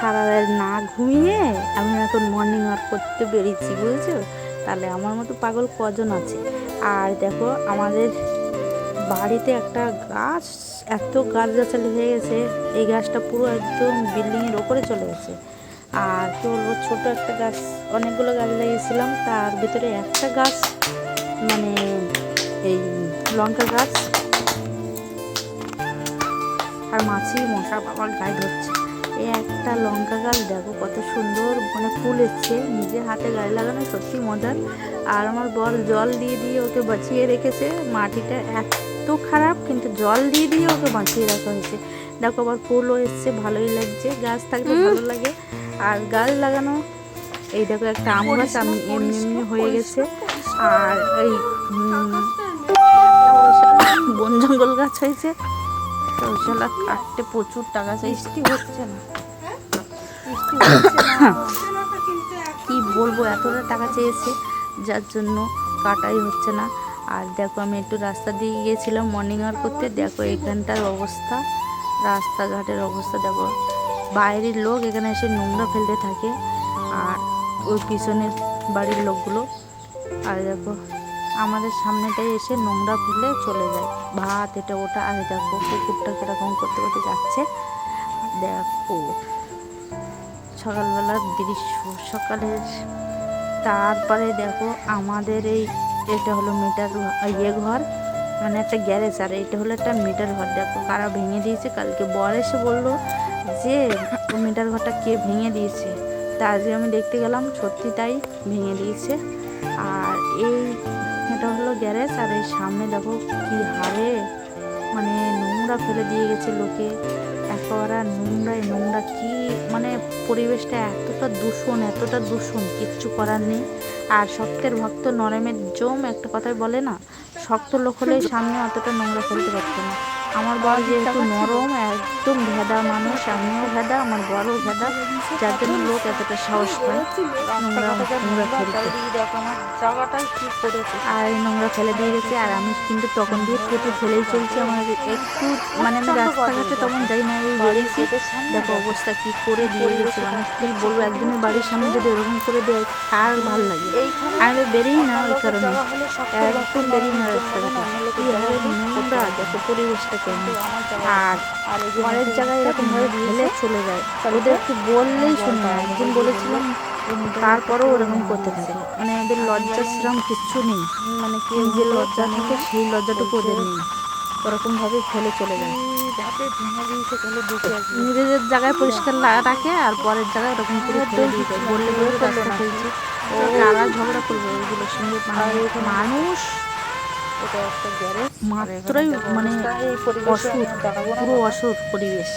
সারা রাত না ঘুমিয়ে আমি এখন মর্নিং ওয়াক করতে বেরিয়েছি বুঝেছ? তাহলে আমার মতো পাগল কজন আছে? আর দেখো, আমাদের বাড়িতে একটা গাছ, এত গাছ গাছালি হয়ে গেছে, এই গাছটা পুরো একদম বিল্ডিংয়ের ওপরে চলে গেছে। আর কি বলব, ছোটো একটা গাছ, অনেকগুলো গাছ লাগিয়েছিলাম, তার ভিতরে একটা গাছ মানে এই লঙ্কা গাছ, আর মাছি, মশা বাবার গায়ে ধরছে। এই একটা লঙ্কা গাছ দেখো কত সুন্দর মানে ফুল এসছে। নিজে হাতে গায়ে লাগানো সত্যি মজার। আর আমার বর জল দিয়ে দিয়ে ওকে বাঁচিয়ে রেখেছে। মাটিটা এত খারাপ কিন্তু জল দিয়ে দিয়ে ওকে বাঁচিয়ে রাখা হয়েছে। দেখো আবার ফুলও এসছে ভালোই লাগছে। গাছ থাকলে ভালো লাগে। আর গাছ লাগানো এই দেখো একটা আম গাছ আমি এমনি এমনি হয়ে গেছে। আর এই বন জঙ্গল গাছ হয়েছে। তো শালা কাটতে প্রচুর টাকা চাইছে বৃষ্টি হচ্ছে না। কি বলব এতটা টাকা চেয়েছে যার জন্য কাটাই হচ্ছে না। আর দেখো আমি একটু রাস্তা দিয়ে গিয়েছিলাম মর্নিং ওয়াক করতে। দেখো এখানটার অবস্থা রাস্তাঘাটের অবস্থা। দেখো বাইরের লোক এখানে এসে নোংরা ফেলতে থাকে। আর ওই পিছনের বাড়ির লোকগুলো আর দেখো আমাদের সামনেটাই এসে নোংরা ফেলে চলে যায়। ভাত, এটা, ওটা আর দেখো কুকুরটা কীরকম করতে করতে যাচ্ছে। দেখো, সকালবেলার দৃশ্য, সকালের তারপরে দেখো আমাদের এই, এটা হলো মিটার ইয়ে ঘর মানে একটা গ্যারেজ, আর এটা হলো একটা মিটার ঘর। দেখো কারা ভেঙে দিয়েছে, কালকে বর এসে বলল যে মিটার ঘরটা কে ভেঙে দিয়েছে? তা আজকে আমি দেখতে গেলাম সত্যি তাই ভেঙে দিয়েছে। আর এই গ্যারেজ আর এই সামনে দেখো কি হারে? মানে নোংরা ফেলে দিয়ে গেছে লোকে। একেবারে নোংরায় নোংরা কি মানে পরিবেশটা এতটা দূষণ এতটা দূষণ, কিচ্ছু করার নেই। আর শক্তের ভক্ত নরমের জম একটা কথাই বলে না, শক্ত লোক হলে সামনে অতটা নোংরা ফেলতে পারতো না। আমার বর যেহেতু নরম একদম ভেদা মানুষ আমিও ভেদা আমার বড়ও ভেদা। যার জন্য লোক এতটা সাহস পায়। নোংরা নোংরা ফেলতে আর এই নোংরা ফেলে দিয়ে গেছে আর আমি কিন্তু তখন দিয়ে কেটে ফেলেই চলছি। আমার একটু মানে আমি রাস্তাঘাটে তখন যাই না এই বেরিয়েছি। দেখো অবস্থা কি করে দিয়ে গেছে মানে কি বলব? একজনের বাড়ির সামনে যদি ওরকম করে দেয় কার ভালো লাগে? আমি বেরিয়ে না ওই কারণে। একদম বেরিয়ে না রাস্তাঘাটে। কি নোংরা দেখো পরিবেশটা কেমন আর পরের জায়গায় এরকম ভাবে ফেলে চলে যায়। ওদের একটু বললেই শুনে না একদিন বলেছিলাম তারপরেও ওরকম করতে থাকে মানে ওদের লজ্জা শ্রম কিচ্ছু নেই। মানে কি যে লজ্জা থাকে সেই লজ্জাটুকু ওদের নেই। ওরকম ভাবে ফেলে চলে যায়। নিজেদের জায়গায় পরিষ্কার রাখে আর পরের জায়গায় ওরকম করে বললে বলে রাস্তা ফেলছে ও ঝগড়া করবে। ওইগুলোর সঙ্গে মানুষ এটা একটা গ্যারেজ। মাত্রই মানে অসুর পুরো অসুর পরিবেশ।